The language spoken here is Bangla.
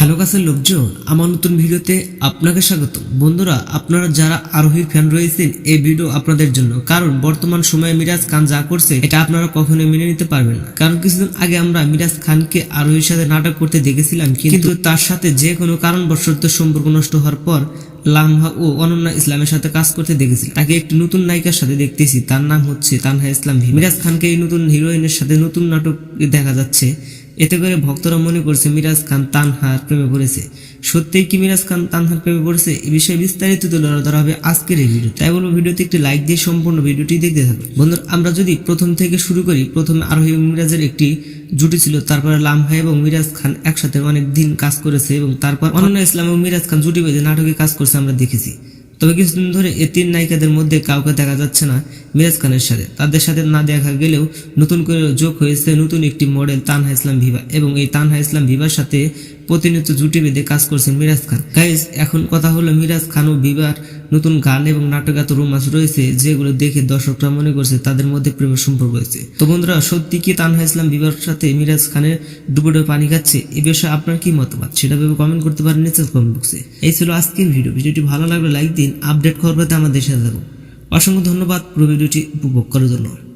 হ্যালো কাছের লোকজন, আমার নতুন ভিডিওতে আপনাকে স্বাগত বন্ধুরা, আপনারা যারা আরোহী ফ্যান রয়েছেন, এই ভিডিও আপনাদের জন্য। কারণ বর্তমান সময়ে মিরাজ খান যা করছে, এটা আপনারা কখনোই মেনে নিতে পারবেন না। কারণ কিছুদিন আগে আমরা মিরাজ খানকে আরোহীর সাথে নাটক করতে দেখেছিলাম, কিন্তু তার সাথে যে কোনো কারণবশত সম্পর্ক নষ্ট হওয়ার পর লামহা ও অনন্যা ইসলামের সাথে কাজ করতে দেখেছি। তাকে একটি নতুন নায়িকার সাথে দেখতেছি, তার নাম হচ্ছে তানহা ইসলাম মিরাজ খানকে এই নতুন হিরোইনের সাথে নতুন নাটক দেখা যাচ্ছে। এতে করে ভক্তরা মনে করছে মিরাজ খান তানহার প্রেমে পড়েছে। সত্যিই কি মিরাজ খান তানহার প্রেমে পড়েছে? এই বিষয়ে বিস্তারিত তুলে ধরা হবে আজকের এই ভিডিও তাই বলব, ভিডিওতে একটি লাইক দিয়ে সম্পূর্ণ ভিডিওটি দেখতে থাকুন। বন্ধুরা, আমরা যদি প্রথম থেকে শুরু করি, প্রথমে আরোহী মিরাজের একটি জুটি ছিল, তারপরে লামহা এবং মিরাজ খান একসাথে অনেক দিন কাজ করেছে এবং তারপর অনন্য ইসলাম এবং মিরাজ খান জুটি বেঁধে নাটকে কাজ করছে আমরা দেখেছি। তবে কিছুদিন ধরে এ তিন নায়িকাদের মধ্যে কাউকে দেখা যাচ্ছে না মিরাজ খানের সাথে। তাদের সাথে না দেখা গেলেও নতুন করে যোগ হয়েছে নতুন একটি মডেল তানহা ইসলাম ভিভা এবং এই তানহা ইসলাম ভিভার সাথে প্রতিনিয়ত জুটি বেঁধে কাজ করছেন মিরাজ খান। গাইজ এখন কথা হলো মিরাজ খান ও বিবার নতুন গান এবং নাটকাত রোমান্স রয়েছে যেগুলো দেখে দর্শকরা মনে করছে তাদের মধ্যে প্রেমের সম্পর্ক রয়েছে। তো বন্ধুরা, সত্যি কি তানহা ইসলাম ভিভার সাথে মিরাজ খানের ডুবে পানি খাচ্ছে? এ বিষয়ে আপনার কি মতামত? সেটা ভেবে কমেন্ট করতে পারেন নিচে কমেন্ট বক্সে এই ছিল আজকের ভিডিও ভিডিওটি ভালো লাগলে লাইক দিন আপডেট খবর পেতে আমাদের সাথে থাকুন। অসংখ্য ধন্যবাদ। পুরো ভিডিওটি উপভোগ করার জন্য।